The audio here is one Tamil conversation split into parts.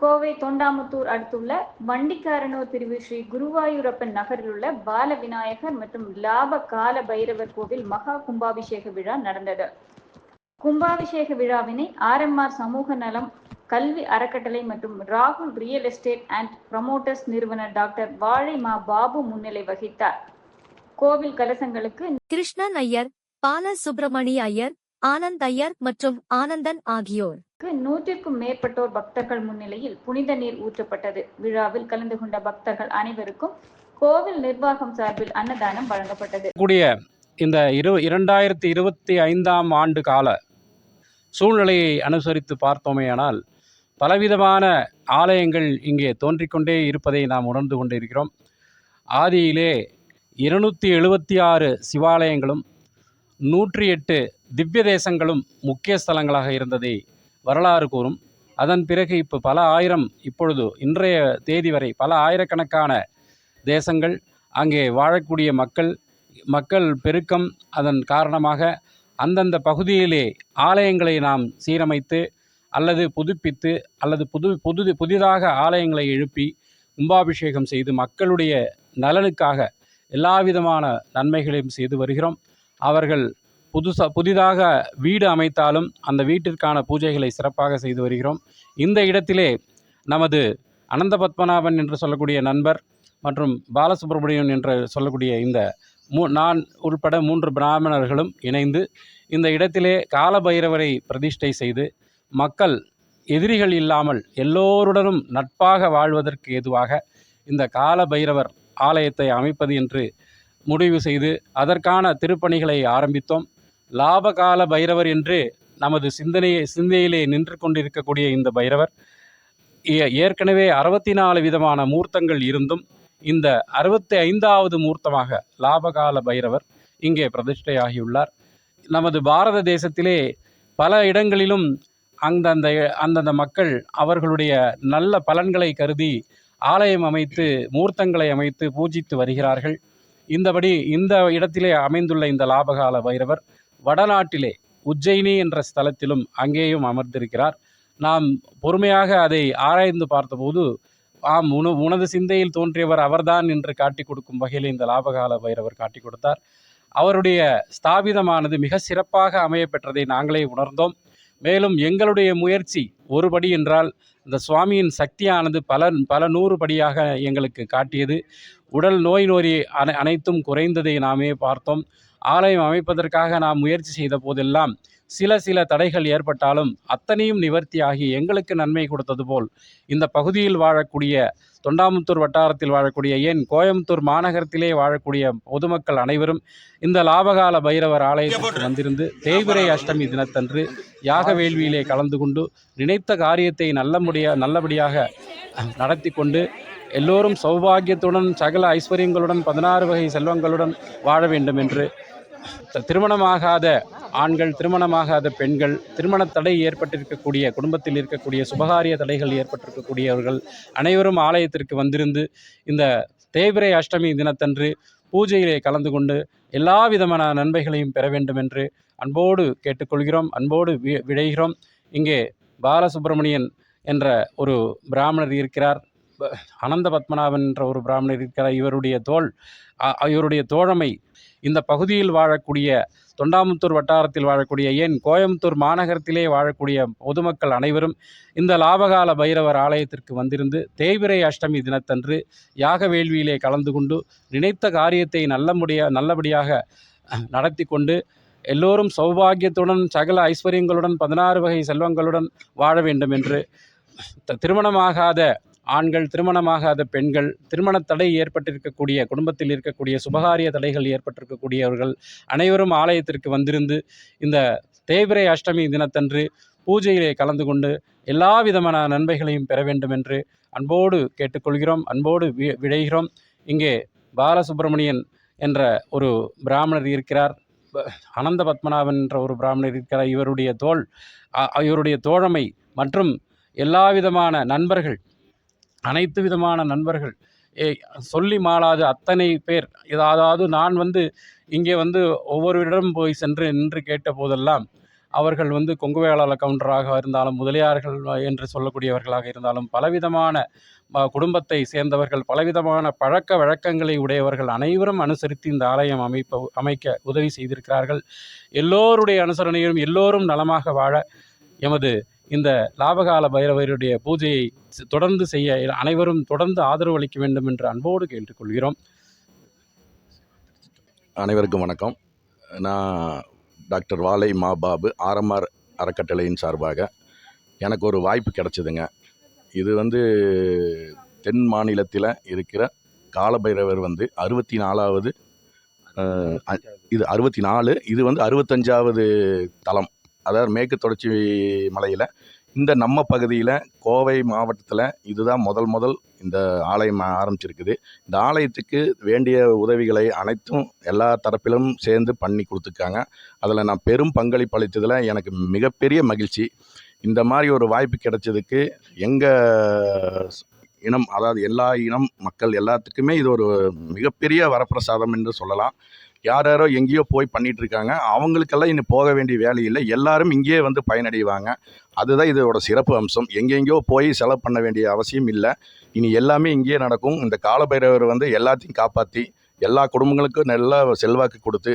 கோவை தொண்டாமுத்தூர் அடுத்துள்ள வண்டிக்காரனூர் பிரிவு ஸ்ரீ குருவாயூரப்பன் நகரில் உள்ள பால விநாயகர் மற்றும் லாப கால பைரவர் கோவில் மகா கும்பாபிஷேக விழா நடந்தது. கும்பாபிஷேக விழாவினை ஆர்எம்ஆர் சமூக நலம் கல்வி அறக்கட்டளை மற்றும் ராகுல் ரியல் எஸ்டேட் அண்ட் ப்ரமோட்டர்ஸ் நிறுவனர் டாக்டர் வாழை மா பாபு முன்னிலை வகித்தார். கோவில் கலசங்களுக்கு கிருஷ்ணன் ஐயர் பால சுப்பிரமணி ஐயர் ஆனந்த் ஐயர் மற்றும் ஆனந்தன் ஆகியோர். நூற்றிற்கும் மேற்பட்டோர் பக்தர்கள் முன்னிலையில் புனித நீர் ஊற்றப்பட்டது. விழாவில் கலந்து கொண்ட பக்தர்கள் அனைவருக்கும் கோவில் நிர்வாகம் சார்பில் அன்னதானம் வழங்கப்பட்டது. கூடிய இந்த இரு இரண்டாயிரத்தி இருபத்தி ஐந்தாம் ஆண்டு கால சூழ்நிலையை அனுசரித்து பார்த்தோமேயானால் பலவிதமான ஆலயங்கள் இங்கே தோன்றிக்கொண்டே இருப்பதை நாம் உணர்ந்து கொண்டிருக்கிறோம். ஆதியிலே இருநூற்றி எழுபத்தி ஆறு சிவாலயங்களும் நூற்றி எட்டு திவ்ய தேசங்களும் முக்கிய ஸ்தலங்களாக இருந்ததை வரலாறு கூறும். அதன் பிறகு இப்போ பல ஆயிரம் இப்பொழுது இன்றைய தேதி வரை பல ஆயிரக்கணக்கான தேசங்கள் அங்கே வாழக்கூடிய மக்கள் மக்கள் பெருக்கம் அதன் காரணமாக அந்தந்த பகுதியிலே ஆலயங்களை நாம் சீரமைத்து அல்லது புதுப்பித்து அல்லது புது புது புதிதாக ஆலயங்களை எழுப்பி கும்பாபிஷேகம் செய்து மக்களுடைய நலனுக்காக எல்லா விதமான நன்மைகளையும் செய்து வருகிறோம். அவர்கள் புதுசாக புதிதாக வீடு அமைத்தாலும் அந்த வீட்டிற்கான பூஜைகளை சிறப்பாக செய்து வருகிறோம். இந்த இடத்திலே நமது அனந்த பத்மநாபன் என்று சொல்லக்கூடிய நண்பர் மற்றும் பாலசுப்ரமணியன் என்று சொல்லக்கூடிய இந்த மூ நான் உள்பட மூன்று பிராமணர்களும் இணைந்து இந்த இடத்திலே காலபைரவரை பிரதிஷ்டை செய்து மக்கள் எதிரிகள் இல்லாமல் எல்லோருடனும் நட்பாக வாழ்வதற்கு ஏதுவாக இந்த கால பைரவர் ஆலயத்தை அமைப்பது என்று முடிவு செய்து அதற்கான திருப்பணிகளை ஆரம்பித்தோம். லாபகால பைரவர் என்று நமது சிந்தனையை சிந்தையிலே நின்று கொண்டிருக்கக்கூடிய இந்த பைரவர் ஏ- ஏற்கனவே அறுபத்தி நாலு விதமான மூர்த்தங்கள் இருந்தும் இந்த அறுபத்தி ஐந்தாவது மூர்த்தமாக லாபகால பைரவர் இங்கே பிரதிஷ்டையாகியுள்ளார். நமது பாரத தேசத்திலே பல இடங்களிலும் அந்தந்த அந்தந்த மக்கள் அவர்களுடைய நல்ல பலன்களை கருதி ஆலயம் அமைத்து மூர்த்தங்களை அமைத்து பூஜித்து வருகிறார்கள். இந்தபடி இந்த இடத்திலே அமைந்துள்ள இந்த லாபகால பைரவர் வடநாட்டிலே உஜ்ஜயினி என்ற ஸ்தலத்திலும் அங்கேயும் அமர்ந்திருக்கிறார். நாம் பொறுமையாக அதை ஆராய்ந்து பார்த்தபோது ஆம் உன உனது சிந்தையில் தோன்றியவர் அவர்தான் என்று காட்டி கொடுக்கும் வகையில் இந்த லாபகால பைரவர் காட்டி கொடுத்தார். அவருடைய ஸ்தாபிதமானது மிக சிறப்பாக அமைய பெற்றதை நாங்களே உணர்ந்தோம். மேலும் எங்களுடைய முயற்சி ஒரு படி என்றால் இந்த சுவாமியின் சக்தியானது பல பல நூறு படியாக எங்களுக்கு காட்டியது. உடல் நோய் நொறி அனை அனைத்தும் குறைந்ததை நாமே பார்த்தோம். ஆலயம் அமைப்பதற்காக நாம் முயற்சி செய்த போதெல்லாம் சில சில தடைகள் ஏற்பட்டாலும் அத்தனையும் நிவர்த்தியாகி எங்களுக்கு நன்மை கொடுத்தது போல் இந்த பகுதியில் வாழக்கூடிய தொண்டாமுத்தூர் வட்டாரத்தில் வாழக்கூடிய ஏன் கோயம்புத்தூர் மாநகரத்திலே வாழக்கூடிய பொதுமக்கள் அனைவரும் இந்த லாபகால பைரவர் ஆலயத்திற்கு வந்திருந்து தேய்பிரை அஷ்டமி தினத்தன்று யாக வேள்வியிலே கலந்து கொண்டு நினைத்த காரியத்தை நல்ல முடிய நல்லபடியாக நடத்தி கொண்டு எல்லோரும் சௌபாகியத்துடன் சகல ஐஸ்வர்யங்களுடன் பதினாறு வகை செல்வங்களுடன் வாழ வேண்டும் என்று திருமணமாகாத ஆண்கள் திருமணமாகாத பெண்கள் திருமண தடை ஏற்பட்டிருக்கக்கூடிய குடும்பத்தில் இருக்கக்கூடிய சுபகாரிய தடைகள் ஏற்பட்டிருக்கக்கூடியவர்கள் அனைவரும் ஆலயத்திற்கு வந்திருந்து இந்த தேய்பிரை அஷ்டமி தினத்தன்று பூஜையிலே கலந்து கொண்டு எல்லா விதமான நன்மைகளையும் பெற வேண்டும் என்று அன்போடு கேட்டுக்கொள்கிறோம் அன்போடு வி- விடைகிறோம் இங்கே பாலசுப்பிரமணியன் என்ற ஒரு பிராமணர் இருக்கிறார். அனந்த பத்மநாபன் என்ற ஒரு பிராமணர் இருக்கிறார். இவருடைய தோள் இவருடைய தோழமை இந்த பகுதியில் வாழக்கூடிய தொண்டாமுத்தூர் வட்டாரத்தில் வாழக்கூடிய ஏன் கோயம்புத்தூர் மாநகரத்திலே வாழக்கூடிய பொதுமக்கள் அனைவரும் இந்த லாபகால பைரவர் ஆலயத்திற்கு வந்திருந்து தேய்பிரை அஷ்டமி தினத்தன்று யாக வேள்வியிலே கலந்து கொண்டு நினைத்த காரியத்தை நல்ல முடிய நல்லபடியாக நடத்தி கொண்டு எல்லோரும் சௌபாகியத்துடன் சகல ஐஸ்வர்யங்களுடன் பதினாறு வகை செல்வங்களுடன் வாழ வேண்டும் என்று திருமணமாகாத ஆண்கள் திருமணமாகாத பெண்கள் திருமண தடை ஏற்பட்டிருக்கக்கூடிய குடும்பத்தில் இருக்கக்கூடிய சுபகாரிய தடைகள் ஏற்பட்டிருக்கக்கூடியவர்கள் அனைவரும் ஆலயத்திற்கு வந்திருந்து இந்த தேய்பிரை அஷ்டமி தினத்தன்று பூஜையிலே கலந்து கொண்டு எல்லா விதமான நன்மைகளையும் பெற வேண்டும் என்று அன்போடு கேட்டுக்கொள்கிறோம் அன்போடு வி விழைகிறோம் இங்கே பாலசுப்பிரமணியன் என்ற ஒரு பிராமணர் இருக்கிறார். அனந்த பத்மநாபன் என்ற ஒரு பிராமணர் இருக்கிறார். இவருடைய தோல் அ- இவருடைய தோழமை மற்றும் எல்லா விதமான நண்பர்கள் அனைத்து விதமான நண்பர்கள். ஏ சொல்லி மாளாத அத்தனை பேர். அதாவது நான் வந்து இங்கே வந்து ஒவ்வொருவரிடம் போய் சென்று நின்று கேட்ட போதெல்லாம் அவர்கள் வந்து கொங்கு வேளாள கவுண்டராக இருந்தாலும் முதலியார்கள் என்று சொல்லக்கூடியவர்களாக இருந்தாலும் பலவிதமான ம- குடும்பத்தை சேர்ந்தவர்கள் பலவிதமான பழக்க வழக்கங்களை உடையவர்கள் அனைவரும் அனுசரித்து இந்த ஆலயம் அமைப்ப அமைக்க உதவி செய்திருக்கிறார்கள். எல்லோருடைய அனுசரணையும் எல்லோரும் நலமாக வாழ எமது இந்த லாபகால பைரவருடைய பூஜையை தொடர்ந்து செய்ய அனைவரும் தொடர்ந்து ஆதரவு அளிக்க வேண்டும் என்று அன்போடு கேட்டுக்கொள்கிறோம் அனைவருக்கும் வணக்கம். நான் டாக்டர் வாலை மா பாபு ஆர்எம்ஆர் அறக்கட்டளையின் சார்பாக எனக்கு ஒரு வாய்ப்பு கிடச்சிதுங்க. இது வந்து தென் மாநிலத்தில் இருக்கிற காலபைரவர் வந்து அறுபத்தி நாலாவது இது அறுபத்தி நாலு இது வந்து அறுபத்தஞ்சாவது தலம். அதாவது மேற்கு தொடர்ச்சி மலையில் இந்த நம்ம பகுதியில் கோவை மாவட்டத்தில் இதுதான் முதல் முதல் இந்த ஆலயம் ஆரம்பிச்சிருக்குது. இந்த ஆலயத்துக்கு வேண்டிய உதவிகளை அனைத்தும் எல்லா தரப்பிலும் சேர்ந்து பண்ணி கொடுத்துருக்காங்க. அதில் நான் பெரும் பங்களிப்பு அளித்ததில் எனக்கு மிகப்பெரிய மகிழ்ச்சி. இந்த மாதிரி ஒரு வாய்ப்பு கிடைச்சதுக்கு எங்கள் இனம் அதாவது எல்லா இனம் மக்கள் எல்லாத்துக்குமே இது ஒரு மிகப்பெரிய வரப்பிரசாதம் என்று சொல்லலாம். யார் யாரோ எங்கேயோ போய் பண்ணிட்டு இருக்காங்க அவங்களுக்கெல்லாம் இன்னும் போக வேண்டிய வேலை இல்லை. எல்லாரும் இங்கேயே வந்து பயனடைவாங்க. அதுதான் இதோட சிறப்பு அம்சம். எங்கெங்கேயோ போய் செலவு பண்ண வேண்டிய அவசியம் இல்லை. இனி எல்லாமே இங்கேயே நடக்கும். இந்த காலபைரவர் வந்து எல்லாத்தையும் காப்பாற்றி எல்லா குடும்பங்களுக்கும் நல்ல செல்வாக்கு கொடுத்து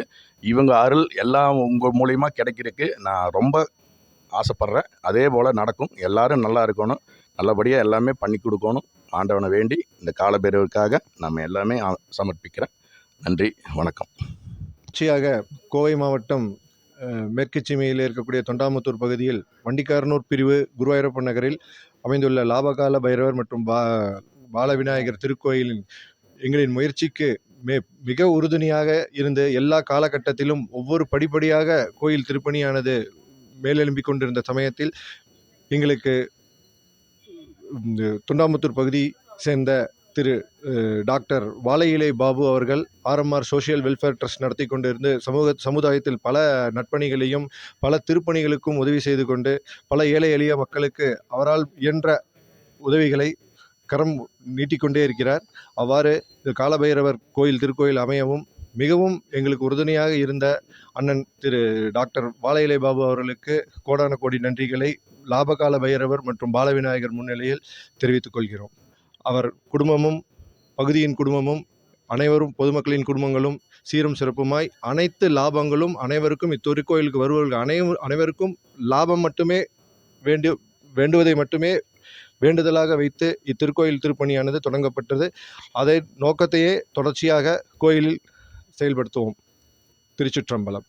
இவங்க அருள் எல்லாம் உங்கள் மூலயமா கிடைக்கிறதுக்கு நான் ரொம்ப ஆசைப்பட்றேன். அதே போல் நடக்கும். எல்லாரும் நல்லா இருக்கணும். நல்லபடியாக எல்லாமே பண்ணி கொடுக்கணும். ஆண்டவனை வேண்டி இந்த காலபேரவருக்காக நம்ம எல்லாமே சமர்ப்பிக்கிறேன். நன்றி. வணக்கம். தொடர்ச்சியாக கோவை மாவட்டம் மேற்கு சீமையில் இருக்கக்கூடிய தொண்டாமுத்தூர் பகுதியில் வண்டிக்காரனூர் பிரிவு குருவாயூரப்ப நகரில் அமைந்துள்ள லாபகால பைரவர் மற்றும் பா பாலவிநாயகர் திருக்கோயிலின் எங்களின் முயற்சிக்கு மே மிக உறுதுணையாக இருந்து எல்லா காலகட்டத்திலும் ஒவ்வொரு படிப்படியாக கோயில் திருப்பணியானது மேலெழும்பிக் கொண்டிருந்த சமயத்தில் எங்களுக்கு இந்த தொண்டாமுத்தூர் பகுதி சேர்ந்த திரு டாக்டர் வாழையிலை பாபு அவர்கள் ஆர்எம்ஆர் சோஷியல் வெல்ஃபேர் ட்ரஸ்ட் நடத்தி கொண்டிருந்து சமூக சமுதாயத்தில் பல நட்பணிகளையும் பல திருப்பணிகளுக்கும் உதவி செய்து கொண்டு பல ஏழை எளிய மக்களுக்கு அவரால் இயன்ற உதவிகளை கரம் நீட்டிக்கொண்டே இருக்கிறார். அவ்வாறு காலபைரவர் கோயில் திருக்கோயில் அமையவும் மிகவும் எங்களுக்கு உறுதுணையாக இருந்த அண்ணன் திரு டாக்டர் வாழையிலை பாபு அவர்களுக்கு கோடான கோடி நன்றிகளை லாபகால பைரவர் மற்றும் பாலவிநாயகர் முன்னிலையில் தெரிவித்துக் கொள்கிறோம். அவர் குடும்பமும் பகுதியின் குடும்பமும் அனைவரும் பொதுமக்களின் குடும்பங்களும் சீரும் சிறப்புமாய் அனைத்து லாபங்களும் அனைவருக்கும் இத்திருக்கோயிலுக்கு வருபவர்கள் அனை அனைவருக்கும் லாபம் மட்டுமே வேண்டு வேண்டுவதை மட்டுமே வேண்டுதலாக வைத்து இத்திருக்கோயில் திருப்பணியானது தொடங்கப்பட்டது. அதை நோக்கத்தையே தொடர்ச்சியாக கோயிலில் செயல்படுத்துவோம். திருச்சிற்றம்பலம்.